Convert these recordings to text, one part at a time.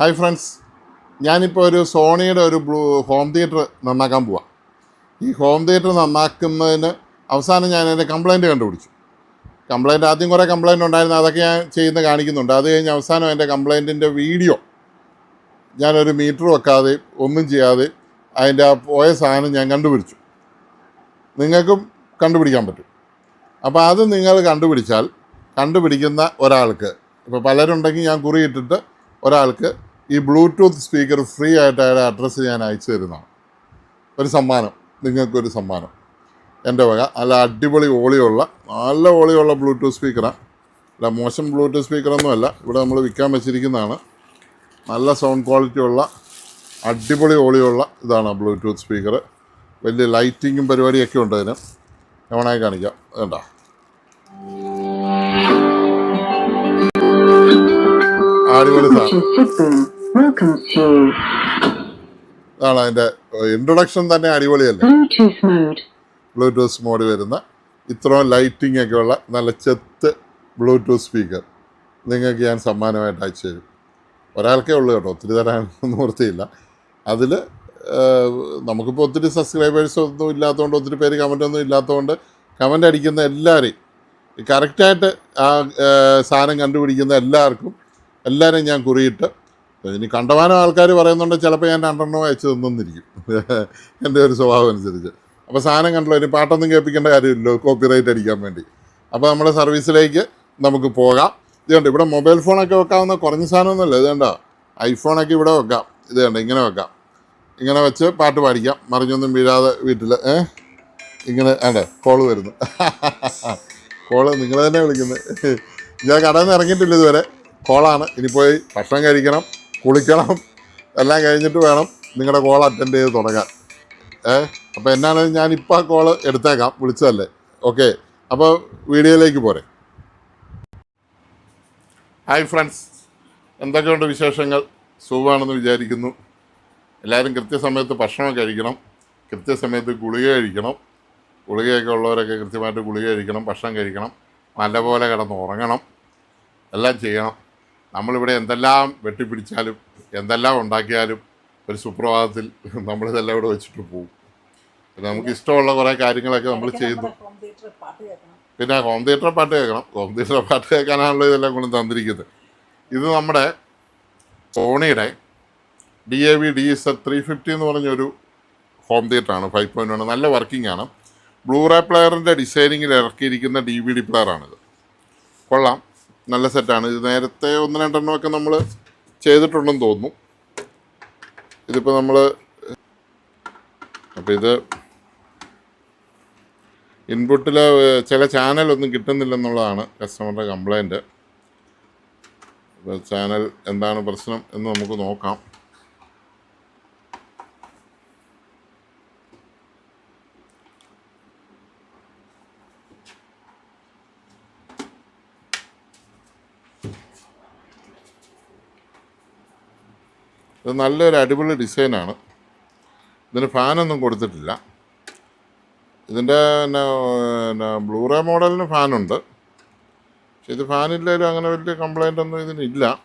Hi friends ഞാനിപ്പോൾ ഒരു സോണിയുടെ ഒരു ബ്ലൂ ഹോം തിയേറ്റർ നന്നാക്കാൻ പോവാം. ഈ ഹോം തിയേറ്റർ നന്നാക്കുന്നതിന് അവസാനം ഞാൻ അതിന്റെ കംപ്ലൈന്റ് കണ്ടുപിടിച്ചു. കംപ്ലൈന്റ് ആദ്യം കുറേ കംപ്ലൈന്റ് ഉണ്ടായിരുന്നു. അതൊക്കെ ഞാൻ ചെയ്യുന്ന കാണിക്കുന്നുണ്ട്. അത് കഴിഞ്ഞ് അവസാനം എന്റെ കംപ്ലൈന്റിന്റെ വീഡിയോ ഞാനൊരു മീറ്റർ വെക്കാതെ ഒന്നും ചെയ്യാതെ അതിന്റെ ആ പോയ സാധനം ഞാൻ കണ്ടുപിടിച്ചു. നിങ്ങൾക്കും കണ്ടുപിടിക്കാൻ പറ്റും. അപ്പോൾ അത് നിങ്ങൾ കണ്ടുപിടിച്ചാൽ കണ്ടുപിടിക്കുന്ന ഒരാൾക്ക് ഇപ്പോൾ പലരുണ്ടെങ്കിൽ ഞാൻ കുറിയിട്ടിട്ട് ഒരാൾക്ക് ഈ ബ്ലൂടൂത്ത് സ്പീക്കർ ഫ്രീ ആയിട്ട് അയാളുടെ അഡ്രസ്സ് ഞാൻ അയച്ചു തരുന്നതാണ്. ഒരു സമ്മാനം. നിങ്ങൾക്കൊരു സമ്മാനം. എന്റെ വക നല്ല അടിപൊളി ഓളിയുള്ള നല്ല ഓളിയുള്ള ബ്ലൂടൂത്ത് സ്പീക്കറാണ് അല്ല മോശം ബ്ലൂടൂത്ത് സ്പീക്കറൊന്നുമല്ല ഇവിടെ നമ്മൾ വിൽക്കാൻ വെച്ചിരിക്കുന്നതാണ്. നല്ല സൗണ്ട് ക്വാളിറ്റി ഉള്ള അടിപൊളി ഓളിയുള്ള ഇതാണ് ബ്ലൂടൂത്ത് സ്പീക്കർ വലിയ ലൈറ്റിങ്ങും പരിപാടിയൊക്കെ ഉണ്ട് അതിന്. എവണായി കാണിക്കാം. വേണ്ട. അടിപൊളി സാധനം. Bluetooth അതിന്റെ ഇൻട്രൊഡക്ഷൻ തന്നെ അടിപൊളിയല്ലേ? ബ്ലൂടൂത്ത് മോഡ് വരുന്ന ഇത്രയും ലൈറ്റിംഗ് ഒക്കെ ഉള്ള നല്ല ചെത്ത് ബ്ലൂടൂത്ത് സ്പീക്കർ നിങ്ങൾക്ക് ഞാൻ സമ്മാനമായിട്ട് അയച്ചു തരും. ഒരാൾക്കേ ഉള്ളൂ കേട്ടോ ഒത്തിരി തരാൻ നിവൃത്തിയില്ല. അതിൽ നമുക്കിപ്പോൾ ഒത്തിരി സബ്സ്ക്രൈബേഴ്സ് ഒന്നും ഇല്ലാത്തതുകൊണ്ട് ഒത്തിരി പേര് കമന്റ് ഒന്നും ഇല്ലാത്തതുകൊണ്ട് കമന്റ് അടിക്കുന്ന എല്ലാവരെയും കറക്റ്റായിട്ട് ആ, സാധനം കണ്ടുപിടിക്കുന്ന എല്ലാവർക്കും എല്ലാവരെയും ഞാൻ കുറിയിട്ട് ഇനി കണ്ടമാനം ആൾക്കാർ പറയുന്നുണ്ട് ചിലപ്പോൾ ഞാൻ രണ്ടെണ്ണം അയച്ചു തന്നിരിക്കും എന്റെ ഒരു സ്വഭാവം അനുസരിച്ച്. അപ്പോൾ സാധനം കണ്ടല്ലോ ഇനി പാട്ടൊന്നും കേൾപ്പിക്കേണ്ട കാര്യമില്ലല്ലോ കോപ്പിറൈറ്റ് അടിക്കാൻ വേണ്ടി. അപ്പോൾ നമ്മുടെ സർവീസിലേക്ക് നമുക്ക് പോകാം. ഇത് കണ്ടോ ഇവിടെ മൊബൈൽ ഫോണൊക്കെ വെക്കാവുന്ന കുറഞ്ഞ സാധനമൊന്നുമല്ല ഇത് കണ്ടോ? ഐഫോണൊക്കെ ഇവിടെ വെക്കാം ഇത് കണ്ടോ ഇങ്ങനെ വെക്കാം. ഇങ്ങനെ വെച്ച് പാട്ട് പാടിക്കാം മറിഞ്ഞൊന്നും വീഴാതെ വീട്ടിൽ ഏ? ഇങ്ങനെ അതെ കോൾ വരുന്നു. കോൾ നിങ്ങൾ തന്നെ വിളിക്കുന്നത്. ഞാൻ കടയിൽ നിന്ന് ഇറങ്ങിയിട്ടില്ല ഇതുവരെ. കോളാണ് ഇനി പോയി ഭക്ഷണം കഴിക്കണം. കുളിക്കണം. എല്ലാം കഴിഞ്ഞിട്ട് വേണം നിങ്ങളുടെ കോൾ അറ്റൻഡ് ചെയ്ത് തുടങ്ങാൻ. ഏ? അപ്പോൾ എന്നാണ് ഞാൻ ഇപ്പോൾ ആ കോൾ എടുത്തേക്കാം. വിളിച്ചതല്ലേ? ഓക്കെ അപ്പോൾ വീഡിയോയിലേക്ക് പോരെ. ഹായ് ഫ്രണ്ട്സ് എന്തൊക്കെയുണ്ട് വിശേഷങ്ങൾ? സുഖമാണെന്ന് വിചാരിക്കുന്നു. എല്ലാവരും കൃത്യസമയത്ത് ഭക്ഷണം കഴിക്കണം. കൃത്യസമയത്ത് ഗുളിക കഴിക്കണം. ഗുളികയൊക്കെ ഉള്ളവരൊക്കെ കൃത്യമായിട്ട് ഗുളിക കഴിക്കണം ഭക്ഷണം കഴിക്കണം. നല്ലപോലെ കിടന്ന് ഉറങ്ങണം എല്ലാം ചെയ്യണം. നമ്മളിവിടെ എന്തെല്ലാം വെട്ടിപ്പിടിച്ചാലും എന്തെല്ലാം ഉണ്ടാക്കിയാലും ഒരു സുപ്രഭാതത്തിൽ നമ്മളിതെല്ലാം ഇവിടെ വെച്ചിട്ട് പോകും. പിന്നെ നമുക്ക് ഇഷ്ടമുള്ള കുറേ കാര്യങ്ങളൊക്കെ നമ്മൾ ചെയ്യുന്നു. പിന്നെ ഹോം തിയേറ്റർ പാട്ട് കേൾക്കണം. ഹോം തിയേറ്റർ പാട്ട് കേൾക്കാനാണല്ലോ ഇതെല്ലാം കൊണ്ട് തന്നിരിക്കുന്നത്. ഇത് നമ്മുടെ സോണിയുടെ D A V D S three fifty എന്ന് പറഞ്ഞൊരു ഹോം തിയേറ്ററാണ് ഫൈവ് പോയിന്റ് വൺ നല്ല വർക്കിംഗ് ആണ്. ബ്ലൂറേ പ്ലെയറിന്റെ ഡിസൈനിങ്ങിൽ ഇറക്കിയിരിക്കുന്ന ഡി വി ഡി പ്ലെയറാണിത് കൊള്ളാം. നല്ല സെറ്റാണ്. ഇത് നേരത്തെ ഒന്ന് രണ്ടെണ്ണമൊക്കെ നമ്മൾ ചെയ്തിട്ടുണ്ടെന്ന് തോന്നുന്നു. ഇതിപ്പോൾ നമ്മൾ അപ്പോൾ ഇത് ഇൻപുട്ടിൽ ചില ചാനലൊന്നും കിട്ടുന്നില്ലെന്നുള്ളതാണ് കസ്റ്റമറുടെ കംപ്ലൈന്റ് അപ്പോൾ ചാനൽ എന്താണ് പ്രശ്നം എന്ന് നമുക്ക് നോക്കാം. ഇത് നല്ലൊരു അടിപൊളി ഡിസൈനാണ്. ഇതിന് ഫാനൊന്നും കൊടുത്തിട്ടില്ല. ഇതിന്റെ പിന്നെ ബ്ലൂറേ മോഡലിന് ഫാനുണ്ട്. പക്ഷെ ഇത് ഫാനില്ലെങ്കിലും അങ്ങനെ വലിയ കംപ്ലൈന്റ് ഒന്നും ഇതിനില്ല.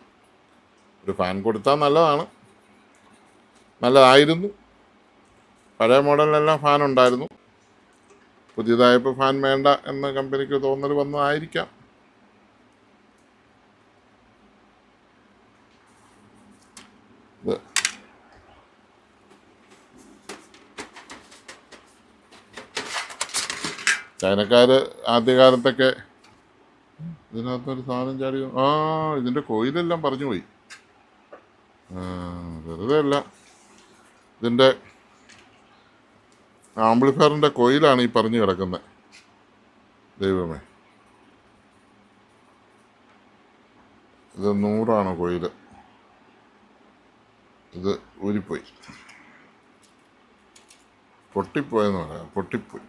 ഒരു ഫാൻ കൊടുത്താൽ നല്ലതാണ്. നല്ലതായിരുന്നു. പഴയ മോഡലിലെല്ലാം ഫാൻ ഉണ്ടായിരുന്നു പുതിയതായപ്പോൾ ഫാൻ വേണ്ട എന്ന് കമ്പനിക്ക് തോന്നൽ വന്നതായിരിക്കാം. ഇത് ചൈനക്കാർ ആദ്യകാലത്തൊക്കെ ഇതിനകത്തൊരു സാധനം ചാടി ആ ഇതിന്റെ കോയിലെല്ലാം പറഞ്ഞു പോയി. വെറുതെ അല്ല. ഇതിന്റെ ആംബ്ലിഫയറിന്റെ കോയിലാണ് ഈ പറഞ്ഞു കിടക്കുന്നത് ദൈവമേ. ഇത് നൂറാണ് കോയിൽ ഇത് ഊരിപ്പോയി. പൊട്ടിപ്പോയെന്ന് പറയാം. പൊട്ടിപ്പോയി.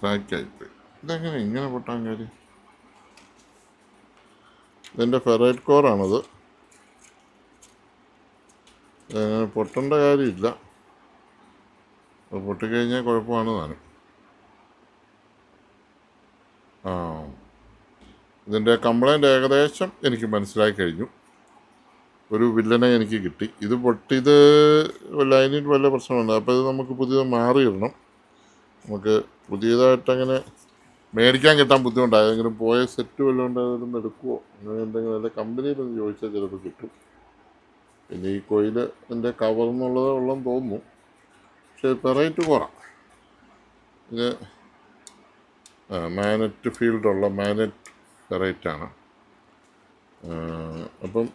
ക്രാക്കായിപ്പോയി. ഇതെങ്ങനെ ഇങ്ങനെ പൊട്ടാൻ കാര്യം? ഇതിന്റെ ഫെറൈറ്റ് കോറാണത്. ഇതങ്ങനെ പൊട്ടേണ്ട കാര്യമില്ല. പൊട്ടിക്കഴിഞ്ഞാൽ കുഴപ്പമാണ് താനും ആ. ഇതിന്റെ കംപ്ലൈന്റ് ഏകദേശം എനിക്ക് മനസ്സിലാക്കി കഴിഞ്ഞു. ഒരു വില്ലനെ എനിക്ക് കിട്ടി. ഇത് പൊട്ടിയത് ലൈനിൽ വല്ല പ്രശ്നമുണ്ട്. അപ്പോൾ ഇത് നമുക്ക് പുതിയത് മാറിയിടണം നമുക്ക് പുതിയതായിട്ട് അങ്ങനെ മേടിക്കാൻ കിട്ടാൻ ബുദ്ധിമുട്ടാണ് ഏതെങ്കിലും പോയ സെറ്റ് വല്ലതും ഉണ്ടായാലും എടുക്കുമോ അങ്ങനെ എന്തെങ്കിലും കമ്പനിയിൽ നിന്ന് ചോദിച്ചാൽ ചിലപ്പോൾ കിട്ടും. പിന്നെ ഈ കൊയിലിന്റെ കവർ എന്നുള്ളത് ഉള്ളതെന്ന് തോന്നുന്നു. പക്ഷേ റേറ്റ് കുറവാണ് ഇത് മാനറ്റ് ഫീൽഡുള്ള മാനറ്റ് വെറൈറ്റാണ് അപ്പം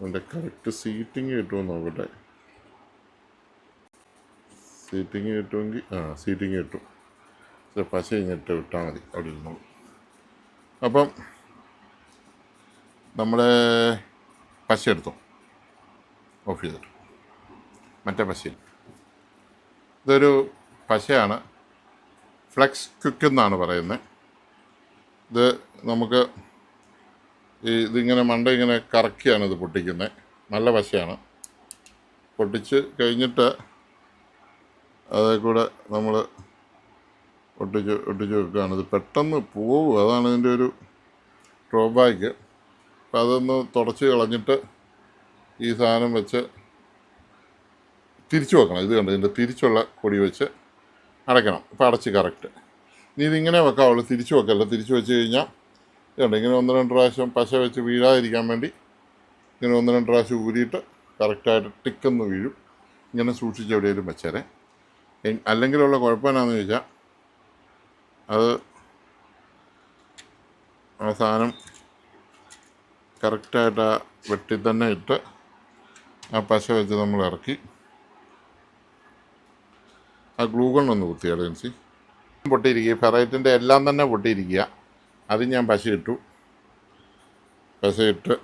അതിന്റെ കറക്റ്റ് സീറ്റിംഗ് കിട്ടുമോ നോക്കട്ടെ സീറ്റിംഗ് കിട്ടുമെങ്കിൽ ആ സീറ്റിംഗ് കിട്ടും. പശ കഴിഞ്ഞിട്ട് വിട്ടാൽ മതി അവിടെ ഇരുന്നോളൂ. അപ്പം നമ്മുടെ പശ എടുത്തോ? ഓഫ് ചെയ്തിട്ട്. മറ്റേ പശയിൽ. ഇതൊരു പശയാണ്. ഫ്ലെക്സ് ക്വിക്ക് എന്നാണ് പറയുന്നത്. ഇത് നമുക്ക് ഈ ഇതിങ്ങനെ മണ്ട ഇങ്ങനെ കറക്കിയാണ് ഇത് പൊട്ടിക്കുന്നത് നല്ല പശയാണ്. പൊട്ടിച്ച് കഴിഞ്ഞിട്ട് അതേ കൂടെ നമ്മൾ ഒട്ടിച്ച് ഒട്ടിച്ച് വെക്കുകയാണ്. ഇത് പെട്ടെന്ന് പോകും അതാണ് ഇതിന്റെ ഒരു ഡ്രോബാക്ക്. അപ്പം അതൊന്ന് തുടച്ച് കളഞ്ഞിട്ട് ഈ സാധനം വെച്ച് തിരിച്ചു വെക്കണം. ഇത് കണ്ട്? ഇതിന്റെ തിരിച്ചുള്ള കൊടി വെച്ച് അടയ്ക്കണം. അപ്പോൾ അടച്ച് കറക്റ്റ്. ഇനി ഇതിങ്ങനെ വെക്കാവുള്ളൂ തിരിച്ചു വെക്കല്ല. തിരിച്ചു വെച്ച് കഴിഞ്ഞാൽ ഇതുണ്ട്. ഇങ്ങനെ ഒന്ന് രണ്ട് പ്രാവശ്യം പശ വെച്ച് വീഴാതിരിക്കാൻ വേണ്ടി ഇങ്ങനെ ഒന്ന് രണ്ട് പ്രാവശ്യം ഊരിയിട്ട് കറക്റ്റായിട്ട് ടിക്കെന്ന് വീഴും. ഇങ്ങനെ സൂക്ഷിച്ച് എവിടെയെങ്കിലും വെച്ചേരെ. അല്ലെങ്കിലുള്ള കുഴപ്പം എന്നാന്ന് ചോദിച്ചാൽ അത് ആ സാധനം കറക്റ്റായിട്ട് ആ വെട്ടി തന്നെ ഇട്ട് ആ പശ വെച്ച് നമ്മൾ ഇറക്കി. ആ ഗ്ലൂഗൺ ഒന്ന് കുത്തിയാൽ ഏജൻസി പൊട്ടിയിരിക്കുക. ഫെറൈറ്റിന്റെ എല്ലാം തന്നെ പൊട്ടിയിരിക്കുക. അത് ഞാൻ പശയിട്ടു. പശയിട്ട്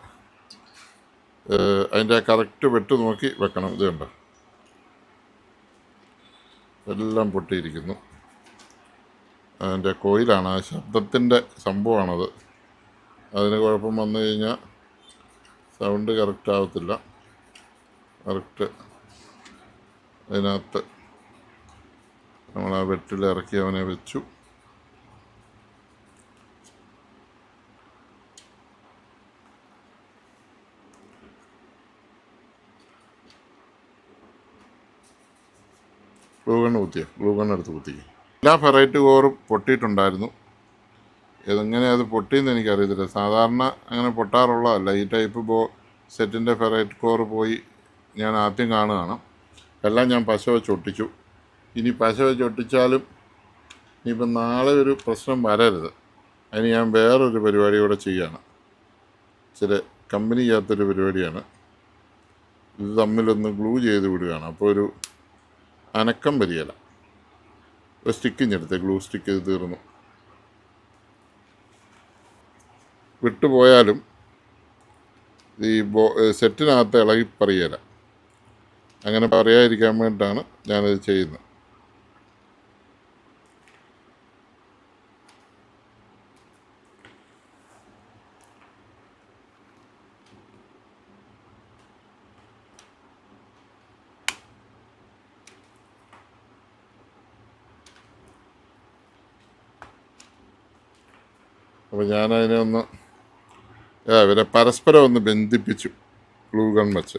അതിന്റെ കറക്റ്റ് വെട്ട് നോക്കി വെക്കണം. ഇത് കണ്ടോ? എല്ലാം പൊട്ടിയിരിക്കുന്നു. അതിന്റെ കോയിലാണ്. ആ ശബ്ദത്തിന്റെ സംഭവമാണത്. അതിന് കുഴപ്പം വന്നു കഴിഞ്ഞാൽ സൗണ്ട് കറക്റ്റ് ആവത്തില്ല. കറക്റ്റ് അതിനകത്ത് നമ്മൾ ആ വെട്ടിൽ ഇറക്കി അവനെ വെച്ചു. ഗ്ലൂഗൺ കുത്തിയ? ഗ്ലൂഗൺ എടുത്ത് കുത്തിക്കും? എല്ലാ ഫെറൈറ്റ് കോറും പൊട്ടിയിട്ടുണ്ടായിരുന്നു. ഇതെങ്ങനെ അത് പൊട്ടിയെന്ന് എനിക്കറിയത്തില്ല. സാധാരണ അങ്ങനെ പൊട്ടാറുള്ളതല്ല. ഈ ടൈപ്പ് ബോ സെറ്റിന്റെ ഫെറൈറ്റ് കോർ പോയി ഞാൻ ആദ്യം കാണുകയാണ്. എല്ലാം ഞാൻ പശ വെച്ച് ഒട്ടിച്ചു. ഇനി പശ വെച്ച് ഒട്ടിച്ചാലും ഇനിയിപ്പം നാളെ ഒരു പ്രശ്നം വരരുത്. അതിന് ഞാൻ വേറൊരു പരിപാടി കൂടെ ചെയ്യുകയാണ് ചില കമ്പനി ചെയ്യാത്തൊരു പരിപാടിയാണ്. ഇത് തമ്മിലൊന്ന് ഗ്ലൂ ചെയ്ത് വിടുകയാണ്. അപ്പോൾ ഒരു അനക്കം വരികയില്ല. ഒരു സ്റ്റിക്കിഞ്ഞെടുത്ത് ഗ്ലൂ സ്റ്റിക്ക് ചെയ്ത് തീർന്നു. വിട്ടുപോയാലും ഈ ബോ സെറ്റിനകത്ത് ഇളകി പറയുകയില്ല അങ്ങനെ പറയാതിരിക്കാൻ വേണ്ടിയിട്ടാണ് ഞാനത് ചെയ്യുന്നത്. അപ്പോൾ ഞാനതിനെ ഒന്ന് ഇവരെ പരസ്പരം ഒന്ന് ബന്ധിപ്പിച്ചു ഗ്ലൂ ഗൺ വെച്ച്.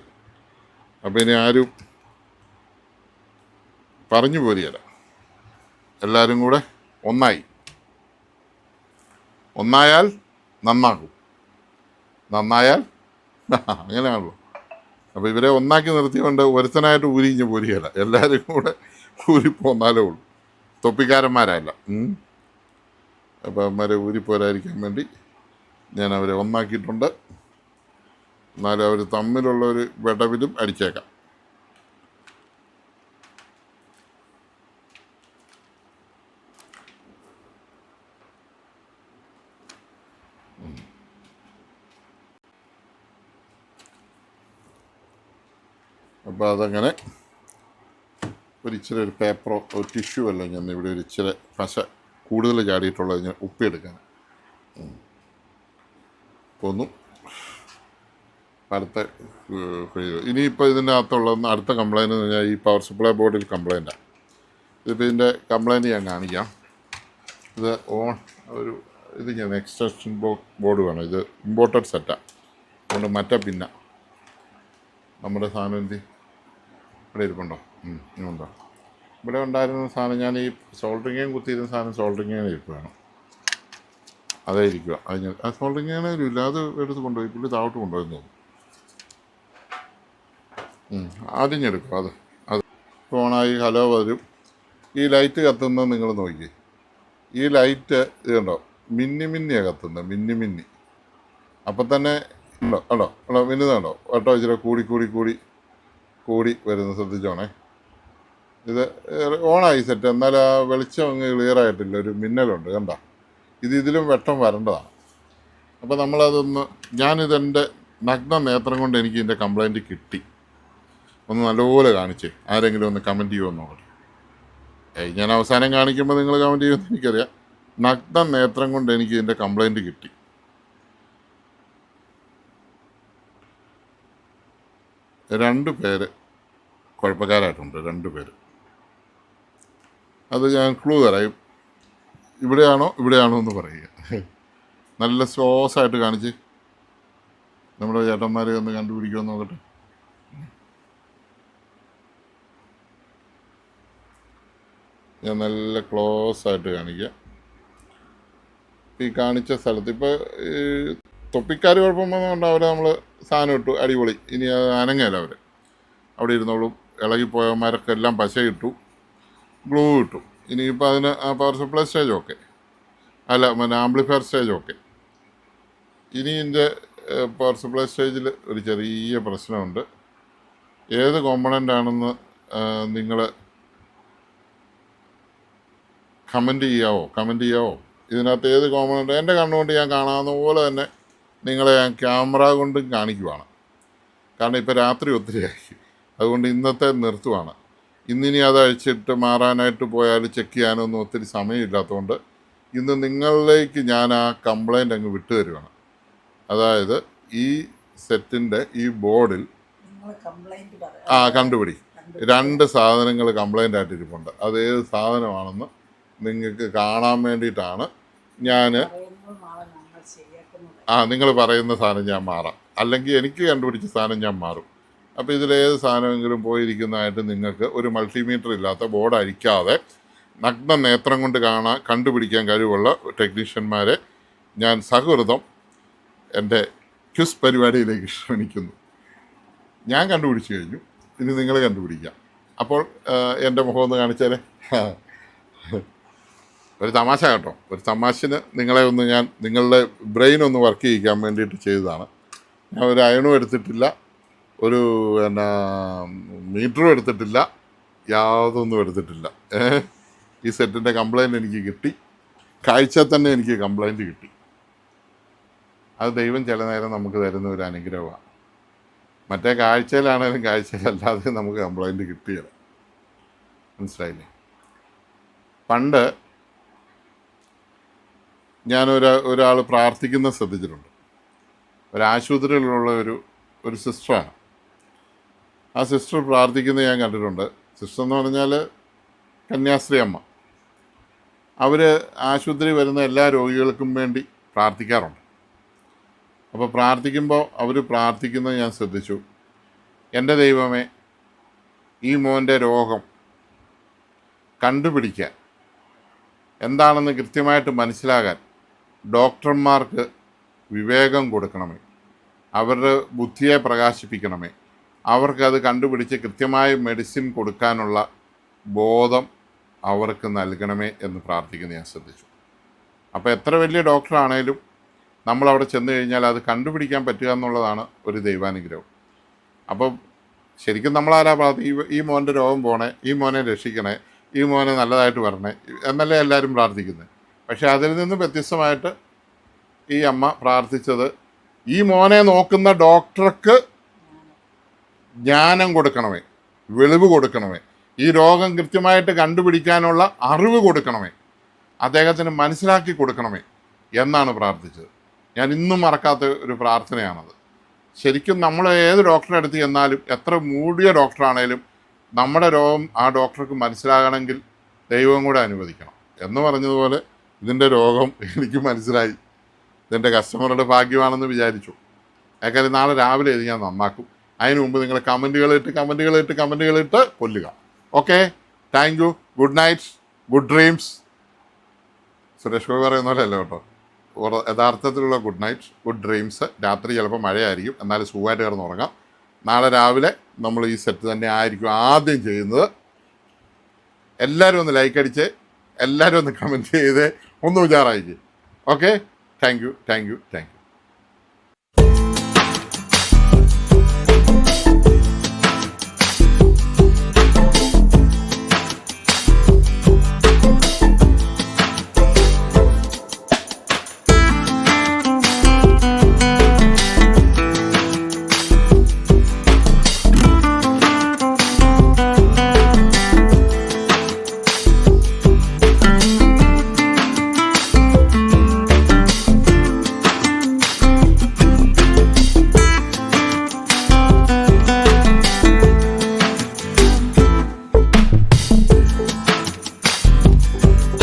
അപ്പോൾ ഇനി ആരും പറഞ്ഞു പോരിയല്ല. എല്ലാവരും കൂടെ ഒന്നായി. ഒന്നായാൽ നന്നാകും. നന്നായാൽ അങ്ങനെയാണല്ലോ. അപ്പോൾ ഇവരെ ഒന്നാക്കി നിർത്തിക്കൊണ്ട് ഒരുത്തനായിട്ട് ഊരിഞ്ഞ് പോരിയല്ല. എല്ലാവരും കൂടെ ഊരിപ്പോന്നാലേ ഉള്ളൂ. തൊപ്പിക്കാരന്മാരല്ല. അപ്പോൾ അവന്മാരെ ഊരിപ്പോരായിരിക്കാൻ വേണ്ടി ഞാൻ അവരെ ഒന്നാക്കിയിട്ടുണ്ട്. എന്നാലും അവർ തമ്മിലുള്ള ഒരു വിടവിലും അടിച്ചേക്കാം. അപ്പോൾ അതങ്ങനെ ഒരു ഇച്ചിരി ഒരു പേപ്പറോ ഒരു ടിഷ്യൂ അല്ല ഞാൻ ഇവിടെ ഒരു ഇച്ചിരി പശ കൂടുതൽ ചാടിയിട്ടുള്ളത് ഞാൻ ഉപ്പിയെടുക്കാൻ പോന്നു അടുത്ത. ഇനിയിപ്പോൾ ഇതിന്റെ അകത്തുള്ള അടുത്ത കംപ്ലൈന്റ് എന്ന് പറഞ്ഞാൽ ഈ പവർ സപ്ലൈ ബോർഡിൽ കംപ്ലൈന്റാണ് ഇതിപ്പോൾ ഇതിന്റെ കംപ്ലൈന്റ് ഞാൻ കാണിക്കാം. ഇത് ഓൺ ഒരു ഇത് ഞാൻ എക്സ്റ്റൻഷൻ ബോ ബോർഡ് വേണം. ഇത് ഇമ്പോർട്ടഡ് സെറ്റാണ് അതുകൊണ്ട് മറ്റേ പിന്ന. നമ്മുടെ സാധനം എന്ത്? ഇവിടെ ഇരിപ്പുണ്ടോ? ഉം, ഇങ്ങുണ്ടോ ഇവിടെ ഉണ്ടായിരുന്ന സാധനം ഞാൻ ഈ സോൾഡ്രിങ്ങേം കുത്തിയിരുന്ന സാധനം സോൾഡറിങ്ങയും ഇരിക്കുകയാണ് അതേ ഇരിക്കുക അത് ഞാൻ ആ സോൾഡറിങ്ങാനും ഒരു അത് എടുത്ത് കൊണ്ടുപോയി. പുള്ളി താവട്ട് കൊണ്ടുപോയെന്ന് തോന്നുന്നു. എടുക്കും അത് അത് ഫോണായി ഹലോ വരും. ഈ ലൈറ്റ് കത്തുന്നത് നിങ്ങൾ നോക്കി ഈ ലൈറ്റ് ഇത് കണ്ടോ? മിന്നി മിന്നിയാണ് കത്തുന്നത്. മിന്നി മിന്നി. അപ്പം തന്നെ ഉണ്ടോ? ഉണ്ടോ? ഉണ്ടോ? മിന്നുന്നുണ്ടോ ഓട്ടോ ഇച്ചിരി കൂടി കൂടി കൂടി കൂടി വരുന്ന ശ്രദ്ധിച്ചോണേ. ഇത് ഓണായി സെറ്റ് എന്നാൽ ആ വെളിച്ചം അങ്ങ് ക്ലിയർ ആയിട്ടില്ല. ഒരു മിന്നലുണ്ട് കണ്ട? ഇത് ഇതിലും വെട്ടം വരേണ്ടതാണ്. അപ്പോൾ നമ്മളതൊന്ന് ഞാനിതെന്റെ നഗ്ന നേത്രം കൊണ്ട് എനിക്ക് ഇതിന്റെ കംപ്ലൈന്റ് കിട്ടി. ഒന്ന് നല്ലപോലെ കാണിച്ചേ. ആരെങ്കിലും ഒന്ന് കമന്റ് ചെയ്യുമോ നോക്കട്ടെ. ഏയ് ഞാൻ അവസാനം കാണിക്കുമ്പോൾ നിങ്ങൾ കമന്റ് ചെയ്യുമെന്ന് എനിക്കറിയാം. നഗ്ന നേത്രം കൊണ്ട് എനിക്ക് ഇതിന്റെ കംപ്ലൈന്റ് കിട്ടി. രണ്ട് പേര് കുഴപ്പക്കാരായിട്ടുണ്ട് രണ്ട് പേര്. അത് ഞാൻ ക്ലൂ തരാം. ഇവിടെയാണോ ഇവിടെയാണോ എന്ന് പറയുക. നല്ല സോസ് ആയിട്ട് കാണിച്ച് നമ്മുടെ ചേട്ടന്മാരെ ഒന്ന് കണ്ടുപിടിക്കുമെന്ന് നോക്കട്ടെ. ഞാൻ നല്ല ക്ലോസ് ആയിട്ട് കാണിക്കാം. ഈ കാണിച്ച സ്ഥലത്ത് ഇപ്പോൾ ഈ തൊപ്പിക്കാർ കുഴപ്പം അവരെ നമ്മൾ സാധനം ഇട്ടു അടിപൊളി. ഇനി അത് അനങ്ങയില്ല അവർ അവിടെ ഇരുന്നോളും. ഇളകിപ്പോയവന്മാരൊക്കെ എല്ലാം പശ ഇട്ടു. ഗ്ലൂ കിട്ടും. ഇനിയിപ്പോൾ അതിന് ആ പവർ സപ്ലൈ സ്റ്റേജ് ഓക്കെ അല്ല പിന്നെ ആംപ്ലിഫയർ സ്റ്റേജ് ഓക്കെ ഇനി ഇതിന്റെ പവർ സപ്ലൈ സ്റ്റേജിൽ ഒരു ചെറിയ പ്രശ്നമുണ്ട്. ഏത് കോമ്പണന്റ് ആണെന്ന് നിങ്ങൾ കമന്റ് ചെയ്യാവോ? കമന്റ് ചെയ്യാവോ? ഇതിനകത്ത് ഏത് കോമ്പണന്റ് എന്റെ കണ്ണുകൊണ്ട് ഞാൻ കാണാവുന്ന പോലെ തന്നെ നിങ്ങളെ ഞാൻ ക്യാമറ കൊണ്ടും കാണിക്കുവാണ്. കാരണം ഇപ്പോൾ രാത്രി ഒത്തിരിയായി. അതുകൊണ്ട് ഇന്നത്തെ നിർത്തുവാണ്. ഇന്നിനി അത് അഴിച്ചിട്ട് മാറാനായിട്ട് പോയാൽ ചെക്ക് ചെയ്യാനൊന്നും ഒത്തിരി സമയമില്ലാത്തതുകൊണ്ട് ഇന്ന് നിങ്ങളിലേക്ക് ഞാൻ ആ കംപ്ലൈന്റ് അങ്ങ് വിട്ടു തരുവാണ്. അതായത് ഈ സെറ്റിന്റെ ഈ ബോർഡിൽ ആ കണ്ടുപിടി. രണ്ട് സാധനങ്ങൾ കംപ്ലൈന്റ് ആയിട്ട് ഇരിപ്പുണ്ട് അത് ഏത് സാധനമാണെന്ന് നിങ്ങൾക്ക് കാണാൻ വേണ്ടിയിട്ടാണ് ഞാൻ ആ നിങ്ങൾ പറയുന്ന സാധനം ഞാൻ മാറാം. അല്ലെങ്കിൽ എനിക്ക് കണ്ടുപിടിച്ച സാധനം ഞാൻ മാറും. അപ്പോൾ ഇതിലേത് സാധനമെങ്കിലും പോയിരിക്കുന്നതായിട്ട് നിങ്ങൾക്ക് ഒരു മൾട്ടിമീറ്റർ ഇല്ലാത്ത ബോർഡ് അരിക്കാതെ നഗ്ന നേത്രം കൊണ്ട് കാണാൻ കണ്ടുപിടിക്കാൻ കഴിവുള്ള ടെക്നീഷ്യന്മാരെ ഞാൻ സഹൃദം എന്റെ ക്വിസ് പരിപാടിയിലേക്ക് ക്ഷണിക്കുന്നു. ഞാൻ കണ്ടുപിടിച്ചു കഴിഞ്ഞു. ഇനി നിങ്ങൾ കണ്ടുപിടിക്കാം. അപ്പോൾ എന്റെ മുഖം ഒന്ന് കാണിച്ചാലേ ഒരു തമാശ കേട്ടോ. ഒരു തമാശന് നിങ്ങളെ ഒന്ന് ഞാൻ നിങ്ങളുടെ ബ്രെയിൻ ഒന്ന് വർക്ക് ചെയ്യിക്കാൻ വേണ്ടിയിട്ട് ചെയ്തതാണ്. ഞാൻ ഒരു അയണും എടുത്തിട്ടില്ല. ഒരു എന്നാ മീറ്ററും എടുത്തിട്ടില്ല. യാതൊന്നും എടുത്തിട്ടില്ല? ഈ സെറ്റിന്റെ കംപ്ലൈന്റ് എനിക്ക് കിട്ടി. കാഴ്ച തന്നെ എനിക്ക് കംപ്ലൈന്റ് കിട്ടി. അത് ദൈവം ചില നേരം നമുക്ക് തരുന്ന ഒരു അനുഗ്രഹമാണ്. മറ്റേ കാഴ്ചയിലാണേലും കാഴ്ചയിലല്ലാതെ നമുക്ക് കംപ്ലൈന്റ് കിട്ടിയത് മനസ്സിലായില്ലേ? പണ്ട് ഞാനൊരു ഒരാൾ പ്രാർത്ഥിക്കുന്ന ശ്രദ്ധിച്ചിട്ടുണ്ട്. ഒരു ആശുപത്രിയിലുള്ള ഒരു ഒരു സിസ്റ്ററാണ് ആ സിസ്റ്റർ പ്രാർത്ഥിക്കുന്നത് ഞാൻ കണ്ടിട്ടുണ്ട്. സിസ്റ്റർ എന്ന് പറഞ്ഞാൽ കന്യാസ്ത്രീ അമ്മ. അവർ ആശുപത്രി വരുന്ന എല്ലാ രോഗികൾക്കും വേണ്ടി പ്രാർത്ഥിക്കാറുണ്ട്. അപ്പോൾ പ്രാർത്ഥിക്കുമ്പോൾ അവർ പ്രാർത്ഥിക്കുന്നത് ഞാൻ ശ്രദ്ധിച്ചു. എന്റെ ദൈവമേ ഈ മോന്റെ രോഗം കണ്ടുപിടിക്കാൻ എന്താണെന്ന് കൃത്യമായിട്ട് മനസ്സിലാകാൻ ഡോക്ടർമാർക്ക് വിവേകം കൊടുക്കണമേ. അവരുടെ ബുദ്ധിയെ പ്രകാശിപ്പിക്കണമേ. അവർക്കത് കണ്ടുപിടിച്ച് കൃത്യമായ മെഡിസിൻ കൊടുക്കാനുള്ള ബോധം അവർക്ക് നൽകണമേ എന്ന് പ്രാർത്ഥിക്കുന്നു ഞാൻ ശ്രദ്ധിച്ചു. അപ്പോൾ എത്ര വലിയ ഡോക്ടറാണേലും നമ്മളവിടെ ചെന്ന് കഴിഞ്ഞാൽ അത് കണ്ടുപിടിക്കാൻ പറ്റുക എന്നുള്ളതാണ് ഒരു ദൈവാനുഗ്രഹം. അപ്പം ശരിക്കും നമ്മളാരാ പ്രാർത്ഥി ഈ ഈ മോന്റെ രോഗം പോണേ ഈ മോനെ രക്ഷിക്കണേ ഈ മോനെ നല്ലതായിട്ട് വരണേ എന്നല്ലേ എല്ലാവരും പ്രാർത്ഥിക്കുന്നത് പക്ഷെ അതിൽ നിന്ന് വ്യത്യസ്തമായിട്ട് ഈ അമ്മ പ്രാർത്ഥിച്ചത് ഈ മോനെ നോക്കുന്ന ഡോക്ടർക്ക് ജ്ഞാനം കൊടുക്കണമേ വെളിവ് കൊടുക്കണമേ ഈ രോഗം കൃത്യമായിട്ട് കണ്ടുപിടിക്കാനുള്ള അറിവ് കൊടുക്കണമേ അദ്ദേഹത്തിന് മനസ്സിലാക്കി കൊടുക്കണമേ എന്നാണ് പ്രാർത്ഥിച്ചത്. ഞാൻ ഇന്നും മറക്കാത്ത ഒരു പ്രാർത്ഥനയാണത്. ശരിക്കും നമ്മൾ ഏത് ഡോക്ടറെ അടുത്ത് ചെന്നാലും എത്ര മൂടിയ ഡോക്ടറാണേലും നമ്മുടെ രോഗം ആ ഡോക്ടർക്ക് മനസ്സിലാകണമെങ്കിൽ ദൈവം കൂടെ അനുവദിക്കണം. എന്ന് പറഞ്ഞതുപോലെ ഇതിന്റെ രോഗം എനിക്ക് മനസ്സിലായി. ഇതിന്റെ കസ്റ്റമറുടെ ഭാഗ്യമാണെന്ന് വിചാരിച്ചു. ഏക്കാര്യം നാളെ രാവിലെ ഇത് ഞാൻ നന്നാക്കും. അതിന് മുമ്പ് നിങ്ങൾ കമന്റുകൾ ഇട്ട് കമന്റുകൾ ഇട്ട് കമന്റുകൾ ഇട്ട് കൊല്ലുക. Okay thank you good nights good dreams Suresh Gopi പറയുന്ന പോലെ അല്ല കേട്ടോ. യഥാർത്ഥത്തിലുള്ള ഗുഡ് നൈറ്റ്സ് ഗുഡ് ഡ്രീംസ് രാത്രി ചിലപ്പോൾ മഴയായിരിക്കും. എന്നാലും സുഖമായിട്ട് കിടന്ന് ഉറങ്ങാം. നാളെ രാവിലെ നമ്മൾ ഈ സെറ്റ് തന്നെ ആയിരിക്കും ആദ്യം ചെയ്യുന്നത്. എല്ലാവരും ഒന്ന് ലൈക്ക് അടിച്ച് എല്ലാവരും ഒന്ന് കമന്റ് ചെയ്ത് ഒന്ന് ഉജാറായിക്ക് okay thank you thank you thank you